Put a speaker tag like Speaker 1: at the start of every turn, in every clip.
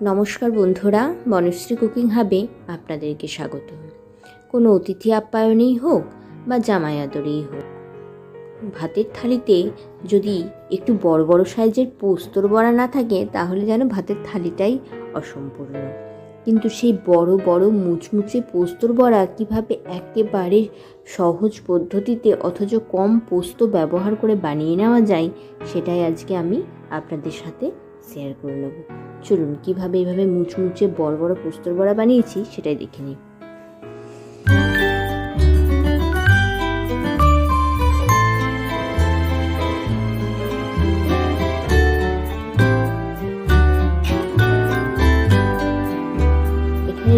Speaker 1: নমস্কার বন্ধুরা বনশ্রী কুকিং হাবে আপনাদেরকে স্বাগত। কোনো অতিথি আপ্যায়নেই হোক বা জামাই আদরেই হোক, ভাতের থালিতে যদি একটু বড় বড় সাইজের পোস্তর বড়া না থাকে, তাহলে যেন ভাতের থালিটাই অসম্পূর্ণ। কিন্তু সেই বড় বড় মুচমুচে পোস্তর বড়া কীভাবে একেবারে সহজ পদ্ধতিতে অথচ কম পোস্ত ব্যবহার করে বানিয়ে নেওয়া যায়, সেটাই আজকে আমি আপনাদের সাথে শেয়ার করে নেব। চলুন, কীভাবে এভাবে মুচমুচে বড় বড় পোস্তর বড়া বানিয়েছি সেটাই দেখে নিই।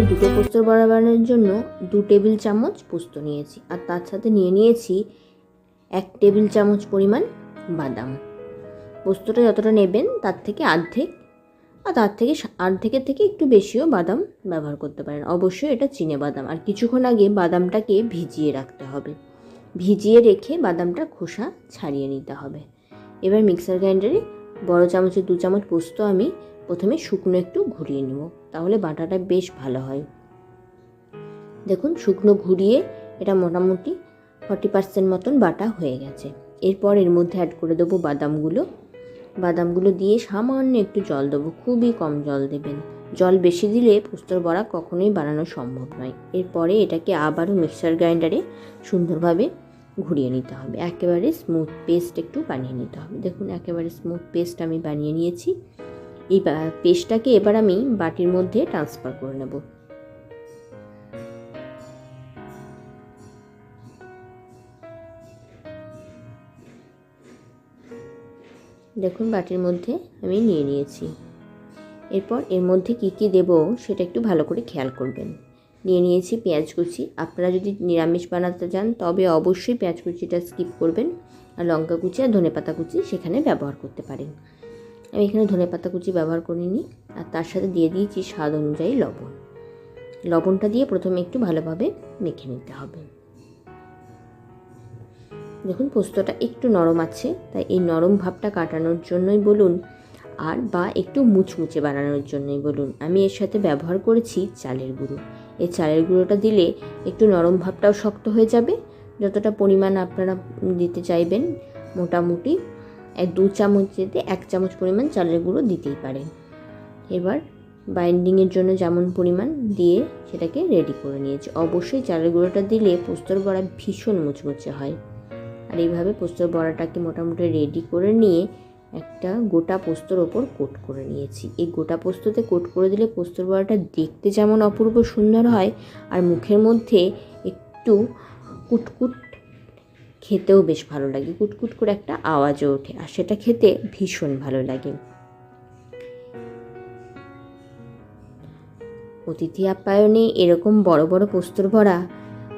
Speaker 1: দুটো পোস্তর বড়া বানানোর জন্য দু টেবিল চামচ পোস্ত নিয়েছি, আর তার সাথে নিয়ে নিয়েছি এক টেবিল চামচ পরিমাণ বাদাম। পোস্তটা যতটা নেবেন, তার থেকে অর্ধেক আর তার থেকে অর্ধেকের থেকে একটু বেশিও বাদাম ব্যবহার করতে পারেন। অবশ্যই এটা চিনে বাদাম। আর কিছুক্ষণ আগে বাদামটাকে ভিজিয়ে রাখতে হবে। ভিজিয়ে রেখে বাদামটা খোসা ছাড়িয়ে নিতে হবে। এবার মিক্সার গ্রাইন্ডারে বড় চামচের দু চামচ পোস্ত আমি প্রথমে শুকনো একটু ঘুরিয়ে নেব, তাহলে বাটাটা বেশ ভালো হয়। দেখুন, শুকনো ঘুরিয়ে এটা মোটামুটি ফর্টি পার্সেন্ট মতন বাটা হয়ে গেছে। এরপর এর মধ্যে অ্যাড করে দেবো বাদামগুলো। বাদামগুলো দিয়ে সামান্য একটু জল দেবো, খুবই কম জল দেবেন। জল বেশি দিলে পোস্তর বড়া কখনোই বানানো সম্ভব নয়। এরপরে এটাকে আবারও মিক্সার গ্রাইন্ডারে সুন্দরভাবে ঘুরিয়ে নিতে হবে। একেবারে স্মুথ পেস্ট একটু বানিয়ে নিতে হবে। দেখুন, একেবারে স্মুথ পেস্ট আমি বানিয়ে নিয়েছি। এই পেস্টটাকে এবার আমি বাটির মধ্যে ট্রান্সফার করে নেব। দেখুন বাটির মধ্যে আমি নিয়ে নিয়েছি। এরপর এর মধ্যে কি কি দেব সেটা একটু ভালো করে খেয়াল করবেন। নিয়ে নিয়েছি পেঁয়াজ কুচি। আপনারা যদি নিরামিষ বানাতে চান, তবে অবশ্যই পেঁয়াজ কুচিটা স্কিপ করবেন আর লঙ্কা কুচি আর ধনেপাতা কুচি সেখানে ব্যবহার করতে পারেন। আমি এখানে ধনেপাতা কুচি ব্যবহার করিনি আর তার সাথে দিয়ে দিয়েছি স্বাদ অনুযায়ী লবণ। লবণটা দিয়ে প্রথমে একটু ভালোভাবে মেখে নিতে হবে। দেখুন, পোস্তটা একটু নরম আছে, তাই এই নরম ভাবটা কাটানোর জন্যই বলুন, আর বা একটু মুচমুচে বানানোর জন্যই বলুন। আমি এর সাথে ব্যবহার করেছি চালের গুঁড়ো। এই চালের গুঁড়োটা দিলে একটু নরম ভাবটাও শক্ত হয়ে যাবে। যতটা পরিমাণ আপনারা দিতে চাইবেন, মোটামুটি এক দু চামচ যেতে এক চামচ পরিমাণ চালের গুঁড়ো দিতেই পারেন। এবার বাইন্ডিংয়ের জন্য যেমন পরিমাণ দিয়ে সেটাকে রেডি করে নিয়েছি। অবশ্যই চালের গুঁড়োটা দিলে পোস্তর বড়া ভীষণ মুচমুচে হয়। আর এইভাবে পোস্তর বড়াটাকে মোটামুটি রেডি করে নিয়ে একটা গোটা পোস্তর ওপর কোট করে নিয়েছি। এই গোটা পোস্ততে কোট করে দিলে পোস্তর বড়াটা দেখতে যেমন অপূর্ব সুন্দর হয় আর মুখের মধ্যে একটু কুটকুট খেতেও বেশ ভালো লাগে। কুটকুট করে একটা আওয়াজও ওঠে আর সেটা খেতে ভীষণ ভালো লাগে। অতিথি আপ্যায়নে এরকম বড় বড় পোস্তর ভরা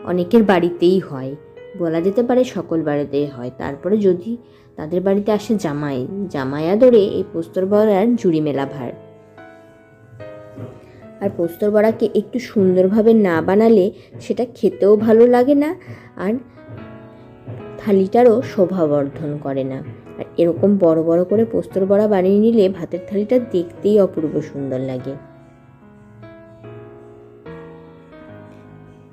Speaker 1: অনেকের বাড়িতেই হয়। বলা যেতে পারে সকল বাড়িতেই হয়। তারপরে যদি তাদের বাড়িতে আসে জামাই জামাই আদরে এই পোস্তর বড়ার জুড়ি মেলা ভার। আর পোস্তর বড়াকে একটু সুন্দরভাবে না বানালে সেটা খেতেও ভালো লাগে না আর থালিটারও শোভাবর্ধন করে না। আর এরকম বড় বড় করে পোস্তর বড়া বানিয়ে নিলে ভাতের থালিটা দেখতেই অপূর্ব সুন্দর লাগে।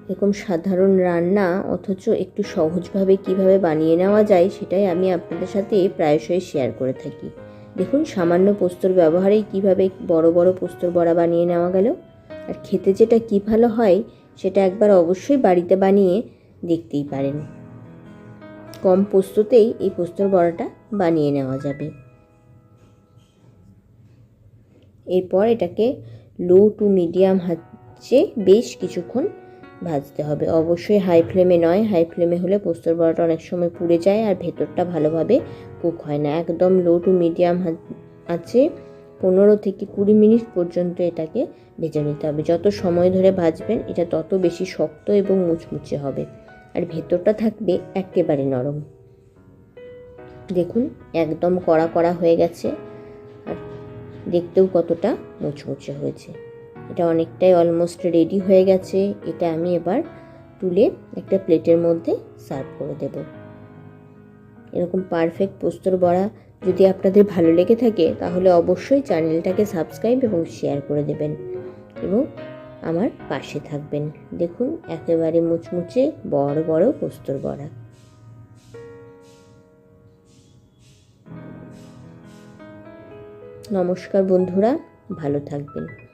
Speaker 1: এরকম সাধারণ রান্না অথচ একটু সহজভাবে কীভাবে বানিয়ে নেওয়া যায় সেটাই আমি আপনাদের সাথে প্রায়শই শেয়ার করে থাকি। দেখুন, সামান্য পোস্তর ব্যবহারেই কীভাবে বড় বড় পোস্তর বড়া বানিয়ে নেওয়া গেল। আর খেতে যেটা কী ভালো হয়, সেটা একবার অবশ্যই বাড়িতে বানিয়ে দেখতেই পারেন। কম পোস্ততেই এই পোস্তর বড়াটা বানিয়ে নেওয়া যাবে। এরপর এটাকে লো টু মিডিয়াম হাঁচে বেশ কিছুক্ষণ ভাজতে হবে। অবশ্যই হাই ফ্লেমে নয়। হাই ফ্লেমে হলে পোস্তর বড়াটা অনেক সময় পুড়ে যায় আর ভেতরটা ভালোভাবে কুক হয় না। একদম লো টু মিডিয়াম আছে। পনেরো থেকে কুড়ি মিনিট পর্যন্ত এটাকে ভেজে নিতে হবে। যত সময় ধরে ভাজবেন, এটা তত বেশি শক্ত এবং মুচমুচে হবে। আর ভেতরটা থাকবে একেবারে নরম। দেখুন, একদম কড়া কড়া হয়ে গেছে। আর দেখতেও কতটা মুচমুচে হয়েছে। এটা অনেকটাই অলমোস্ট রেডি হয়ে গেছে। এটা আমি এবার তুলে একটা প্লেটের মধ্যে সার্ভ করে দেব। এরকম পারফেক্ট পোস্তর বড়া যদি আপনাদের ভালো লেগে থাকে, তাহলে অবশ্যই চ্যানেলটাকে সাবস্ক্রাইব এবং শেয়ার করে দেবেন এবং আমার পাশে থাকবেন। দেখুন, একেবারে মুচমুচে বড় বড় পোস্তর বড়া। নমস্কার বন্ধুরা, ভালো থাকবেন।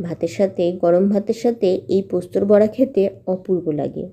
Speaker 1: ভাতের সাথে গরম ভাতের সাথে এই পোস্তর বড়া খেতে অপূর্ব লাগে।